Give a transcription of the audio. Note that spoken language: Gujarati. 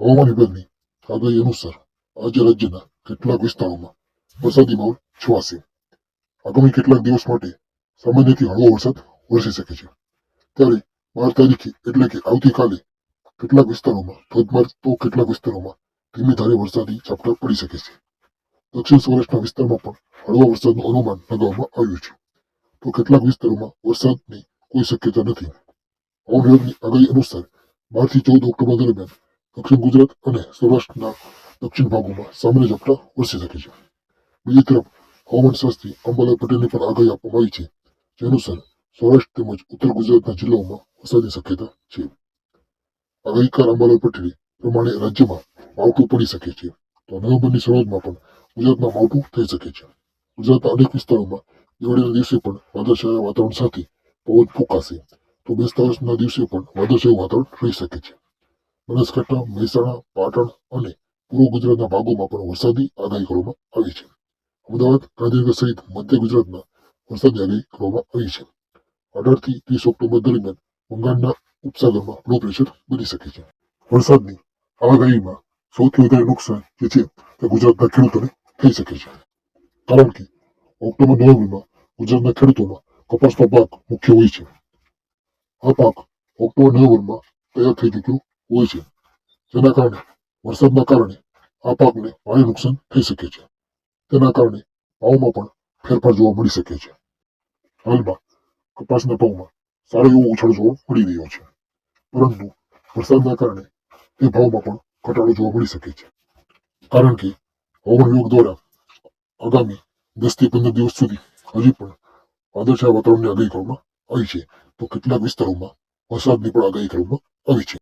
હવામાન વિભાગની આગાહી અનુસાર આજે રાજ્યના કેટલાક વિસ્તારોમાં વરસાદી માહોલ છવાશે. આગામી કેટલાક દિવસ માટે સામાન્યથી હળવો વરસાદ વરસી શકે છે. ત્યારે બાર તારીખે એટલે કે આવતીકાલે કેટલાક વિસ્તારોમાં ધોધમાર તો કેટલાક વિસ્તારોમાં ધીમી ધારે વરસાદી ઝાપટા પડી શકે છે. દક્ષિણ સૌરાષ્ટ્રના વિસ્તારમાં પણ હળવા વરસાદનું અનુમાન લગાવવામાં આવ્યું છે. તો કેટલાક વિસ્તારોમાં વરસાદની કોઈ શક્યતા નથી. હવામાન વિભાગની આગાહી અનુસાર બારથી ચૌદ ઓક્ટોબર દરમિયાન દક્ષિણ ગુજરાત અને સૌરાષ્ટ્રના દક્ષિણ ભાગોમાં સામાન્ય ઝાપટા વરસી શકે છે. બીજી તરફ, હવામાન શાસ્ત્રી અંબાલાલ પટેલની પણ આગાહી આપવામાં આવી છે, જે અનુસાર સૌરાષ્ટ્ર તેમજ ઉત્તર ગુજરાતના જિલ્લાઓમાં વરસાદની શક્યતા છે. આગાહીકાર અંબાલાલ પટેલે પ્રમાણે રાજ્યમાં માવઠું પડી શકે છે. તો નવેમ્બરની શરૂઆતમાં પણ ગુજરાતમાં માવઠું થઈ શકે છે. ગુજરાતના અનેક વિસ્તારોમાં દિવાળીના દિવસે પણ વાદળછાયા વાતાવરણ સાથે પવન ફૂંકાશે. તો બેસતા વર્ષના દિવસે પણ વાદળછાયું વાતાવરણ રહી શકે છે. બનાસકાંઠા મહેસાણા, પાટણ અને પૂર્વ ગુજરાતના ભાગોમાં પણ વરસાદી આગાહી કરવામાં આવી છે. અમદાવાદ ગાંધીનગર સહિત મધ્ય ગુજરાતમાં વરસાદની આગાહી કરવામાં આવી છે. અઢારથી ત્રીસ ઓક્ટોબર દરમિયાન બંગાળના ઉપસાગરમાં લો પ્રેશર બની શકે છે. વરસાદની આગાહીમાં સૌથી વધારે નુકસાન જે છે તે ગુજરાતના ખેડૂતોને થઈ શકે છે. કારણ કે ઓક્ટોબર, નવેમ્બરમાં ગુજરાતના ખેડૂતોમાં કપાસનો પાક મુખ્ય હોય છે. આ પાક ઓક્ટોબર, નવેમ્બરમાં તૈયાર થઈ ચૂક્યો હોય છે. જેના કારણે વરસાદના કારણે આ પાકને ભારે નુકસાન થઈ શકે છે. તેના કારણે ભાવમાં પણ ફેરફાર જોવા મળી શકે છે. હાલમાં કપાસના ભાવમાં સારો એવો ઉછાળો જોવા મળી રહ્યો છે. પરંતુ વરસાદના કારણે તે ભાવમાં પણ ઘટાડો જોવા મળી શકે છે. કારણ કે હવામાન વિભાગ દ્વારા આગામી દસથી પંદર દિવસ સુધી હજી પણ વાદળછાયા વાતાવરણની આગાહી કરવામાં આવી છે. તો કેટલાક વિસ્તારોમાં વરસાદની પણ આગાહી કરવામાં આવી છે.